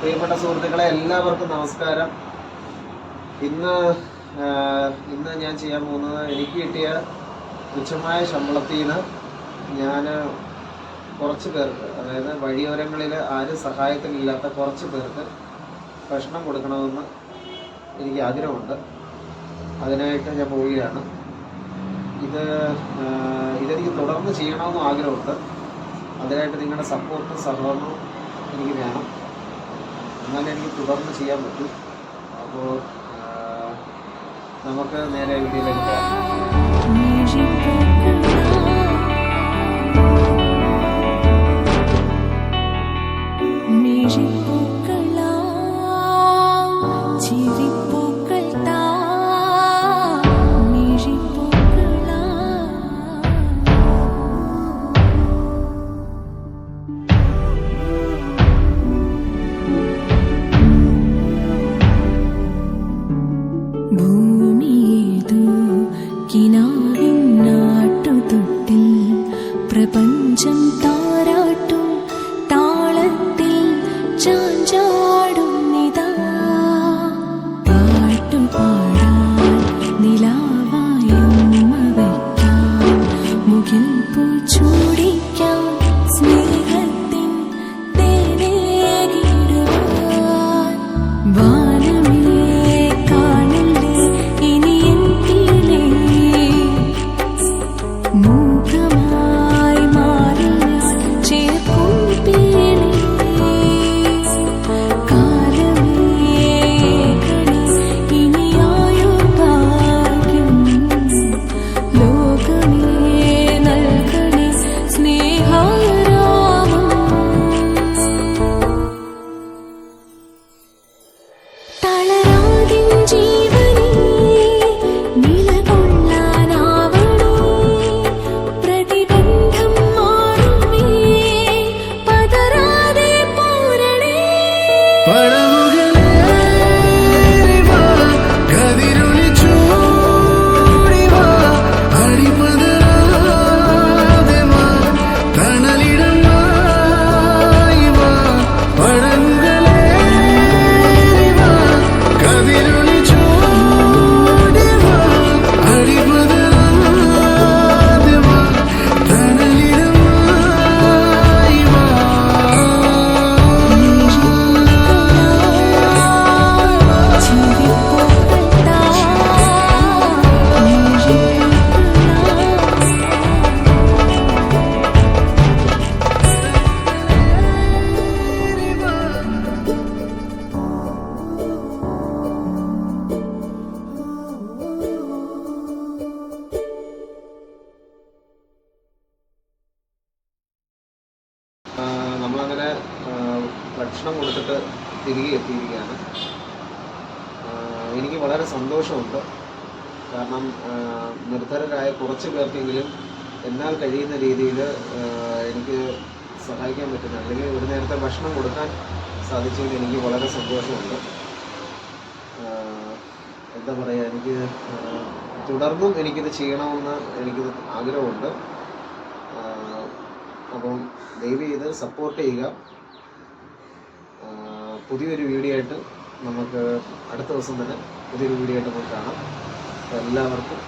പ്രിയപ്പെട്ട സുഹൃത്തുക്കളെ എല്ലാവർക്കും നമസ്കാരം. ഇന്ന് ഇന്ന് ഞാൻ ചെയ്യാൻ പോകുന്നത് എനിക്ക് കിട്ടിയ തുച്ഛമായ ശമ്പളത്തിൽ നിന്ന് ഞാൻ കുറച്ച് പേർക്ക് അതായത് വഴിയോരങ്ങളിൽ ആരും സഹായത്തിനില്ലാത്ത കുറച്ച് പേർക്ക് ഭക്ഷണം കൊടുക്കണമെന്ന് എനിക്ക് ആഗ്രഹമുണ്ട്. അതിനായിട്ട് ഞാൻ പോവുകയാണ്. ഇത് ഇതെനിക്ക് തുടർന്ന് ചെയ്യണമെന്നും ആഗ്രഹമുണ്ട്. അതിനായിട്ട് നിങ്ങളുടെ സപ്പോർട്ടും സഹകരണവും എനിക്ക് വേണം. എന്നാലേ എനിക്ക് തുടർന്ന് ചെയ്യാൻ പറ്റൂ. അപ്പോൾ നമുക്ക് നേരെ വീഡിയോയിലേക്ക് ഭൂമിയേതു കിനാവിൻ നാട്ടുതൊട്ടിൽ പ്രപഞ്ചം ഭക്ഷണം കൊടുത്തിട്ട് തിരികെ എത്തിയിരിക്കുകയാണ്. എനിക്ക് വളരെ സന്തോഷമുണ്ട്. കാരണം നിർധരരായ കുറച്ച് പേർക്കെങ്കിലും എന്നാൽ കഴിയുന്ന രീതിയിൽ എനിക്ക് സഹായിക്കാൻ പറ്റുന്ന അല്ലെങ്കിൽ ഒരു നേരത്തെ ഭക്ഷണം കൊടുക്കാൻ സാധിച്ചതിൽ എനിക്ക് വളരെ സന്തോഷമുണ്ട്. എന്താ പറയുക എനിക്ക് തുടർന്നും എനിക്കിത് ചെയ്യണമെന്ന് എനിക്കിത് ആഗ്രഹമുണ്ട്. അപ്പം ദയവ് ചെയ്ത് സപ്പോർട്ട് ചെയ്യുക. പുതിയൊരു വീഡിയോ ആയിട്ട് നമുക്ക് അടുത്ത ദിവസം തന്നെ പുതിയൊരു വീഡിയോ ആയിട്ട് നമുക്ക് കാണാം. എല്ലാവർക്കും